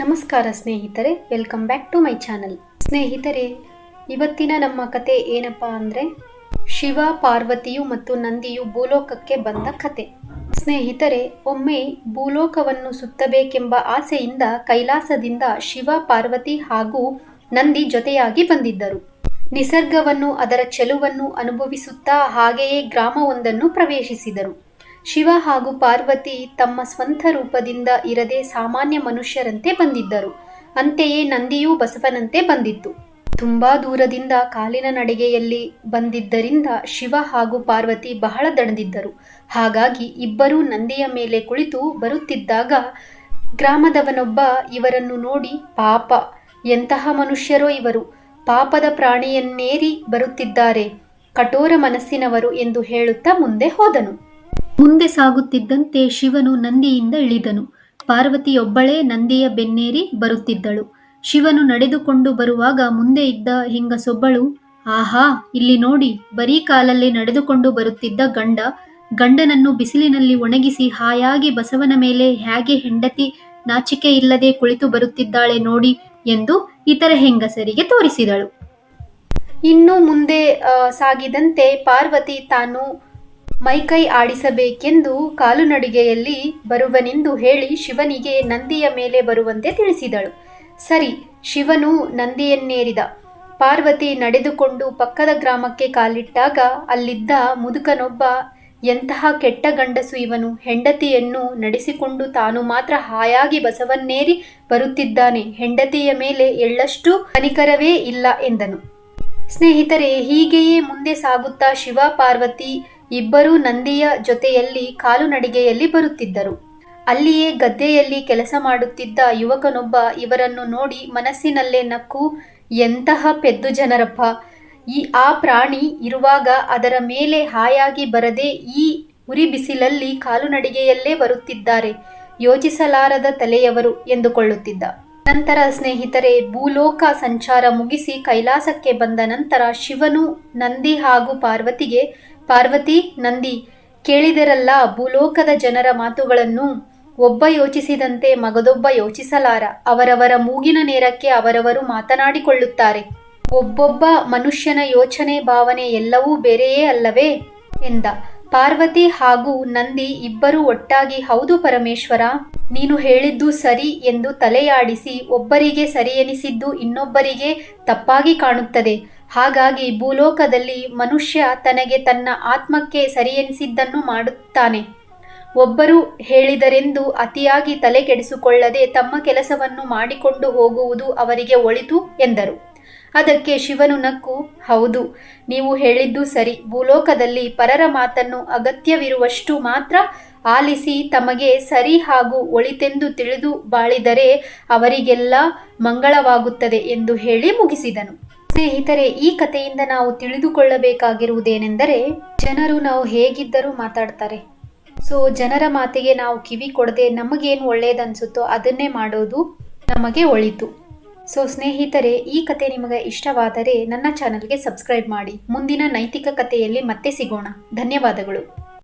ನಮಸ್ಕಾರ ಸ್ನೇಹಿತರೆ welcome back to my channel ಸ್ನೇಹಿತರೆ, ಇವತ್ತಿನ ನಮ್ಮ ಕತೆ ಏನಪ್ಪ ಅಂದರೆ, ಶಿವ, ಪಾರ್ವತಿಯು ಮತ್ತು ನಂದಿಯು ಭೂಲೋಕಕ್ಕೆ ಬಂದ ಕತೆ. ಸ್ನೇಹಿತರೆ, ಒಮ್ಮೆ ಭೂಲೋಕವನ್ನು ಸುತ್ತಬೇಕೆಂಬ ಆಸೆಯಿಂದ, ಕೈಲಾಸದಿಂದ ಶಿವ, ಪಾರ್ವತಿ ಹಾಗೂ ನಂದಿ ಜೊತೆಯಾಗಿ ಬಂದಿದ್ದರು. ನಿಸರ್ಗವನ್ನು, ಅದರ ಚೆಲುವನ್ನು ಅನುಭವಿಸುತ್ತಾ ಹಾಗೆಯೇ ಗ್ರಾಮವೊಂದನ್ನು ಪ್ರವೇಶಿಸಿದರು. ಶಿವ ಹಾಗೂ ಪಾರ್ವತಿ ತಮ್ಮ ಸ್ವಂತ ರೂಪದಿಂದ ಇರದೆ ಸಾಮಾನ್ಯ ಮನುಷ್ಯರಂತೆ ಬಂದಿದ್ದರು. ಅಂತೆಯೇ ನಂದಿಯೂ ಬಸವನಂತೆ ಬಂದಿತ್ತು. ತುಂಬಾ ದೂರದಿಂದ ಕಾಲಿನ ನಡಿಗೆಯಲ್ಲಿ ಬಂದಿದ್ದರಿಂದ ಶಿವ ಹಾಗೂ ಪಾರ್ವತಿ ಬಹಳ ದಣದಿದ್ದರು. ಹಾಗಾಗಿ ಇಬ್ಬರೂ ನಂದಿಯ ಮೇಲೆ ಕುಳಿತು ಬರುತ್ತಿದ್ದಾಗ ಗ್ರಾಮದವನೊಬ್ಬ ಇವರನ್ನು ನೋಡಿ, ಪಾಪ, ಎಂತಹ ಮನುಷ್ಯರೋ ಇವರು, ಪಾಪದ ಪ್ರಾಣಿಯನ್ನೇರಿ ಬರುತ್ತಿದ್ದಾರೆ, ಕಠೋರ ಮನಸ್ಸಿನವರು ಎಂದು ಹೇಳುತ್ತಾ ಮುಂದೆ ಹೋದನು. ಮುಂದೆ ಸಾಗುತ್ತಿದ್ದಂತೆ ಶಿವನು ನಂದಿಯಿಂದ ಇಳಿದನು. ಪಾರ್ವತಿಯೊಬ್ಬಳೇ ನಂದಿಯ ಬೆನ್ನೇರಿ ಬರುತ್ತಿದ್ದಳು. ಶಿವನು ನಡೆದುಕೊಂಡು ಬರುವಾಗ ಮುಂದೆ ಇದ್ದ ಹೆಂಗಸೊಬ್ಬಳು, ಆಹಾ, ಇಲ್ಲಿ ನೋಡಿ, ಬರೀ ಕಾಲಲ್ಲಿ ನಡೆದುಕೊಂಡು ಬರುತ್ತಿದ್ದ ಗಂಡ, ಗಂಡನನ್ನು ಬಿಸಿಲಿನಲ್ಲಿ ಒಣಗಿಸಿ ಹಾಯಾಗಿ ಬಸವನ ಮೇಲೆ ಹೇಗೆ ಹೆಂಡತಿ ನಾಚಿಕೆ ಇಲ್ಲದೆ ಕುಳಿತು ಬರುತ್ತಿದ್ದಾಳೆ ನೋಡಿ ಎಂದು ಇತರ ಹೆಂಗಸರಿಗೆ ತೋರಿಸಿದಳು. ಇನ್ನು ಮುಂದೆ ಸಾಗಿದಂತೆ ಪಾರ್ವತಿ ತಾನು ಮೈಕೈ ಆಡಿಸಬೇಕೆಂದು ಕಾಲುನಡಿಗೆಯಲ್ಲಿ ಬರುವನೆಂದು ಹೇಳಿ ಶಿವನಿಗೆ ನಂದಿಯ ಮೇಲೆ ಬರುವಂತೆ ತಿಳಿಸಿದಳು. ಸರಿ, ಶಿವನು ನಂದಿಯನ್ನೇರಿದ. ಪಾರ್ವತಿ ನಡೆದುಕೊಂಡು ಪಕ್ಕದ ಗ್ರಾಮಕ್ಕೆ ಕಾಲಿಟ್ಟಾಗ ಅಲ್ಲಿದ್ದ ಮುದುಕನೊಬ್ಬ, ಎಂತಹ ಕೆಟ್ಟ ಗಂಡಸು ಇವನು. ಹೆಂಡತಿಯನ್ನು ನಡೆಸಿಕೊಂಡು ತಾನು ಮಾತ್ರ ಹಾಯಾಗಿ ಬಸವನ್ನೇರಿ ಬರುತ್ತಿದ್ದಾನೆ. ಹೆಂಡತಿಯ ಮೇಲೆ ಎಳ್ಳಷ್ಟು ಕನಿಕರವೇ ಇಲ್ಲ ಎಂದನು. ಸ್ನೇಹಿತರೆ, ಹೀಗೆಯೇ ಮುಂದೆ ಸಾಗುತ್ತಾ ಶಿವ ಪಾರ್ವತಿ ಇಬ್ಬರೂ ನಂದಿಯ ಜೊತೆಯಲ್ಲಿ ಕಾಲುನಡಿಗೆಯಲ್ಲಿ ಬರುತ್ತಿದ್ದರು. ಅಲ್ಲಿಯೇ ಗದ್ದೆಯಲ್ಲಿ ಕೆಲಸ ಮಾಡುತ್ತಿದ್ದ ಯುವಕನೊಬ್ಬ ಇವರನ್ನು ನೋಡಿ ಮನಸ್ಸಿನಲ್ಲೇ ನಕ್ಕು, ಎಂತಹ ಪೆದ್ದು ಜನರಪ್ಪ. ಈ, ಆ ಪ್ರಾಣಿ ಇರುವಾಗ ಅದರ ಮೇಲೆ ಹಾಯಾಗಿ ಬರದೆ ಈ ಉರಿ ಬಿಸಿಲಲ್ಲಿ ಕಾಲುನಡಿಗೆಯಲ್ಲೇ ಬರುತ್ತಿದ್ದಾರೆ, ಯೋಚಿಸಲಾರದ ತಲೆಯವರು ಎಂದುಕೊಳ್ಳುತ್ತಿದ್ದ. ನಂತರ ಸ್ನೇಹಿತರೆ, ಭೂಲೋಕ ಸಂಚಾರ ಮುಗಿಸಿ ಕೈಲಾಸಕ್ಕೆ ಬಂದ ನಂತರ ಶಿವನು ನಂದಿ ಹಾಗೂ ಪಾರ್ವತಿಗೆ ಪಾರ್ವತಿ, ನಂದಿ, ಕೇಳಿದರಲ್ಲ ಭೂಲೋಕದ ಜನರ ಮಾತುಗಳನ್ನು. ಒಬ್ಬ ಯೋಚಿಸಿದಂತೆ ಮಗದೊಬ್ಬ ಯೋಚಿಸಲಾರ. ಅವರವರ ಮೂಗಿನ ನೇರಕ್ಕೆ ಅವರವರು ಮಾತನಾಡಿಕೊಳ್ಳುತ್ತಾರೆ. ಒಬ್ಬೊಬ್ಬ ಮನುಷ್ಯನ ಯೋಚನೆ, ಭಾವನೆ ಎಲ್ಲವೂ ಬೇರೆಯೇ ಅಲ್ಲವೇ? ಎಂದ. ಪಾರ್ವತಿ ಹಾಗೂ ನಂದಿ ಇಬ್ಬರೂ ಒಟ್ಟಾಗಿ, ಹೌದು ಪರಮೇಶ್ವರ, ನೀನು ಹೇಳಿದ್ದು ಸರಿ ಎಂದು ತಲೆಯಾಡಿಸಿ, ಒಬ್ಬರಿಗೆ ಸರಿಯೆನಿಸಿದ್ದು ಇನ್ನೊಬ್ಬರಿಗೆ ತಪ್ಪಾಗಿ ಕಾಣುತ್ತದೆ. ಹಾಗಾಗಿ ಭೂಲೋಕದಲ್ಲಿ ಮನುಷ್ಯ ತನಗೆ ತನ್ನ ಆತ್ಮಕ್ಕೆ ಸರಿಯೆನಿಸಿದ್ದನ್ನು ಮಾಡುತ್ತಾನೆ. ಒಬ್ಬರು ಹೇಳಿದರೆಂದು ಅತಿಯಾಗಿ ತಲೆ ಕೆಡಿಸಿಕೊಳ್ಳದೆ ತಮ್ಮ ಕೆಲಸವನ್ನು ಮಾಡಿಕೊಂಡು ಹೋಗುವುದು ಅವರಿಗೆ ಒಳಿತು ಎಂದರು. ಅದಕ್ಕೆ ಶಿವನು ನಕ್ಕು, ಹೌದು, ನೀವು ಹೇಳಿದ್ದು ಸರಿ. ಭೂಲೋಕದಲ್ಲಿ ಪರರ ಮಾತನ್ನು ಅಗತ್ಯವಿರುವಷ್ಟು ಮಾತ್ರ ಆಲಿಸಿ ತಮಗೆ ಸರಿ ಹಾಗೂ ಒಳಿತೆಂದು ತಿಳಿದು ಬಾಳಿದರೆ ಅವರಿಗೆಲ್ಲ ಮಂಗಳವಾಗುತ್ತದೆ ಎಂದು ಹೇಳಿ ಮುಗಿಸಿದನು. ಸ್ನೇಹಿತರೆ, ಈ ಕಥೆಯಿಂದ ನಾವು ತಿಳಿದುಕೊಳ್ಳಬೇಕಾಗಿರುವುದೇನೆಂದರೆ, ಜನರು ನಾವು ಹೇಗಿದ್ದರೂ ಮಾತಾಡ್ತಾರೆ. ಸೊ, ಜನರ ಮಾತಿಗೆ ನಾವು ಕಿವಿ ಕೊಡದೆ ನಮಗೇನು ಒಳ್ಳೆಯದನ್ಸುತ್ತೋ ಅದನ್ನೇ ಮಾಡೋದು ನಮಗೆ ಒಳಿತು. ಸೊ, ಸ್ನೇಹಿತರೆ, ಈ ಕತೆ ನಿಮಗೆ ಇಷ್ಟವಾದರೆ ನನ್ನ ಚಾನಲ್ಗೆ ಸಬ್ಸ್ಕ್ರೈಬ್ ಮಾಡಿ. ಮುಂದಿನ ನೈತಿಕ ಕಥೆಯಲ್ಲಿ ಮತ್ತೆ ಸಿಗೋಣ. ಧನ್ಯವಾದಗಳು.